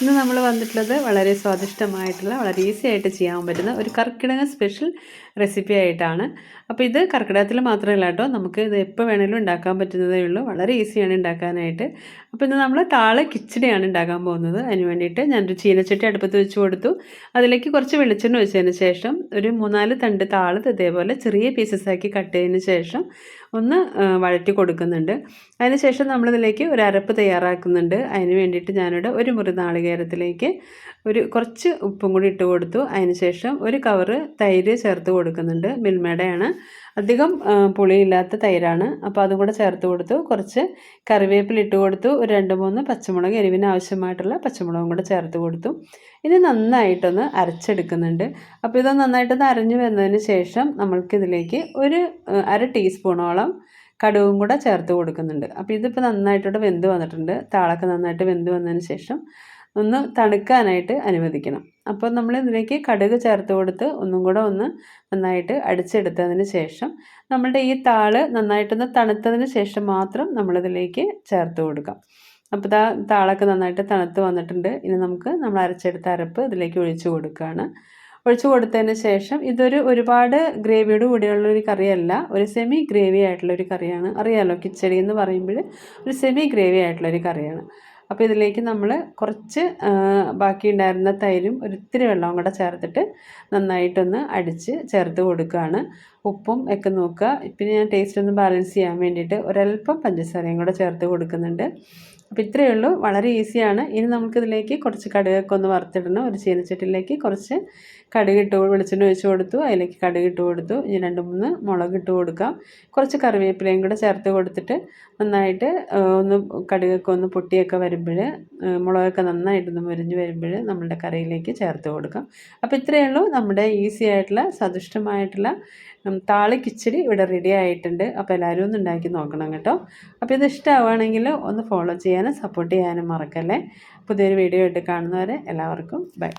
ഇന്ന് നമ്മൾ വന്നിട്ടുള്ളത് വളരെ സ്വാദിഷ്ടമായിട്ടുള്ള വളരെ ഈസി ആയിട്ട് ചെയ്യാൻ പറ്റുന്ന ഒരു കർക്കിടക സ്പെഷ്യൽ റെസിപ്പി ആയിട്ടാണ്. അപ്പോൾ ഇത് കർക്കിടകത്തിൽ മാത്രമല്ല കേട്ടോ നമുക്ക് ഇത് എപ്പോൾ വേണമെങ്കിലും ഉണ്ടാക്കാൻ പറ്റുന്നതേ ഉള്ളൂ. വളരെ ഈസിയാണ് ഉണ്ടാക്കാനായിട്ട്. അപ്പോൾ ഇന്ന് നമ്മൾ താളെ കിച്ചടിയാണ് ഉണ്ടാക്കാൻ പോകുന്നത്. അതിന് വേണ്ടിയിട്ട് ഞാനൊരു ചീനച്ചട്ടി അടുപ്പത്ത് വെച്ച് കൊടുത്തു. അതിലേക്ക് കുറച്ച് വെളിച്ചെണ്ണ ഒഴിച്ചതിന് ശേഷം ഒരു മൂന്നാൽ തണ്ട് താളത്ത് ഇതേപോലെ ചെറിയ പീസസ് ആക്കി കട്ട് ചെയ്തതിന് ശേഷം ഒന്ന് വഴറ്റി കൊടുക്കുന്നുണ്ട്. അതിനുശേഷം നമ്മളിതിലേക്ക് ഒരു അരപ്പ് തയ്യാറാക്കുന്നുണ്ട്. അതിന് വേണ്ടിയിട്ട് ഞാനിവിടെ ഒരു മുറി നാളികേരത്തിലേക്ക് ഒരു കുറച്ച് ഉപ്പും കൂടി ഇട്ട് കൊടുത്തു. അതിനുശേഷം ഒരു കവറ് തൈര് ചേർത്ത് കൊടുക്കുന്നുണ്ട്. മിൽമേടയാണ് അധികം പുളിയില്ലാത്ത തൈരാണ്. അപ്പോൾ അതും കൂടെ ചേർത്ത് കൊടുത്തു. കുറച്ച് കറിവേപ്പില ഇട്ട് കൊടുത്തു. ഒരു രണ്ട് മൂന്ന് പച്ചമുളക് എരിവിന് ആവശ്യമായിട്ടുള്ള പച്ചമുളകും കൂടെ ചേർത്ത് കൊടുത്തു. ഇത് നന്നായിട്ടൊന്ന് അരച്ചെടുക്കുന്നുണ്ട്. അപ്പോൾ ഇത് നന്നായിട്ടൊന്ന് അരഞ്ഞു വരുന്നതിന് ശേഷം നമ്മൾക്കിതിലേക്ക് ഒരു അര ടീസ്പൂണോളം കടുവും കൂടെ ചേർത്ത് കൊടുക്കുന്നുണ്ട്. അപ്പോൾ ഇതിപ്പോൾ നന്നായിട്ടോടെ വെന്ത് വന്നിട്ടുണ്ട്. താളൊക്കെ നന്നായിട്ട് വെന്ത് വന്നതിന് ശേഷം ഒന്ന് തണുക്കാനായിട്ട് അനുവദിക്കണം. അപ്പോൾ നമ്മൾ ഇതിലേക്ക് കടുക് ചേർത്ത് കൊടുത്ത് ഒന്നും കൂടെ ഒന്ന് നന്നായിട്ട് അടിച്ചെടുത്തതിന് ശേഷം നമ്മളുടെ ഈ താൾ നന്നായിട്ടൊന്ന് തണുത്തതിന് ശേഷം മാത്രം നമ്മളിതിലേക്ക് ചേർത്ത് കൊടുക്കാം. അപ്പോൾ ഇതാ താളൊക്കെ നന്നായിട്ട് തണുത്ത് വന്നിട്ടുണ്ട്. ഇനി നമുക്ക് നമ്മൾ അരച്ചെടുത്ത അരപ്പ് ഇതിലേക്ക് ഒഴിച്ചു കൊടുക്കുകയാണ്. ഒഴിച്ചു കൊടുത്തതിന് ശേഷം ഇതൊരു ഒരുപാട് ഗ്രേവിയോട് കൂടിയുള്ള ഒരു കറിയല്ല ഒരു സെമി ഗ്രേവി ആയിട്ടുള്ള ഒരു കറിയാണ്. അറിയാമല്ലോ കിച്ചടി എന്ന് പറയുമ്പോൾ ഒരു സെമി ഗ്രേവി ആയിട്ടുള്ള ഒരു കറിയാണ്. അപ്പോൾ ഇതിലേക്ക് നമ്മൾ കുറച്ച് ബാക്കി ഉണ്ടായിരുന്ന തൈരും ഒരിത്തിരി വെള്ളവും കൂടെ ചേർത്തിട്ട് നന്നായിട്ടൊന്ന് അടിച്ച് ചേർത്ത് കൊടുക്കുകയാണ്. ഉപ്പും ഒക്കെ നോക്കുക. പിന്നെ ഞാൻ ടേസ്റ്റ് ഒന്ന് ബാലൻസ് ചെയ്യാൻ വേണ്ടിയിട്ട് ഒരല്പം പഞ്ചസാരയും കൂടെ ചേർത്ത് കൊടുക്കുന്നുണ്ട്. അപ്പോൾ ഇത്രയേ ഉള്ളൂ. വളരെ ഈസിയാണ്. ഇനി നമുക്കിതിലേക്ക് കുറച്ച് കടുകൊക്കെ ഒന്ന് വറുത്തിടണം. ഒരു ചീനച്ചട്ടിലേക്ക് കുറച്ച് കടുക് ഇട്ട് വെളിച്ചെണ്ണ ഒഴിച്ച് കൊടുത്തു. അതിലേക്ക് കടുക് ഇട്ട് കൊടുത്തു. ഇനി രണ്ട് മൂന്ന് മുളക് ഇട്ട് കൊടുക്കാം. കുറച്ച് കറിവേപ്പിലയും കൂടെ ചേർത്ത് കൊടുത്തിട്ട് നന്നായിട്ട് ഒന്ന് കടുകൊക്കെ ഒന്ന് പൊട്ടിയൊക്കെ വരുമ്പോൾ മുളകൊക്കെ നന്നായിട്ടൊന്ന് മുരിഞ്ഞ് വരുമ്പോൾ നമ്മളുടെ കറിയിലേക്ക് ചേർത്ത് കൊടുക്കാം. അപ്പോൾ ഇത്രയേ ഉള്ളൂ. നമ്മുടെ ഈസി ആയിട്ടുള്ള സദുഷ്ടമായിട്ടുള്ള താളി കിച്ചടി ഇവിടെ റെഡി ആയിട്ടുണ്ട്. അപ്പോൾ എല്ലാവരും ഒന്ന് ഉണ്ടാക്കി നോക്കണം കേട്ടോ. അപ്പോൾ ഇത് ഇഷ്ടമാവുകയാണെങ്കിൽ ഒന്ന് ഫോളോ ചെയ്യാനും സപ്പോർട്ട് ചെയ്യാനും മറക്കല്ലേ. പുതിയൊരു വീഡിയോ ആയിട്ട് കാണുന്നവരെ എല്ലാവർക്കും ബൈ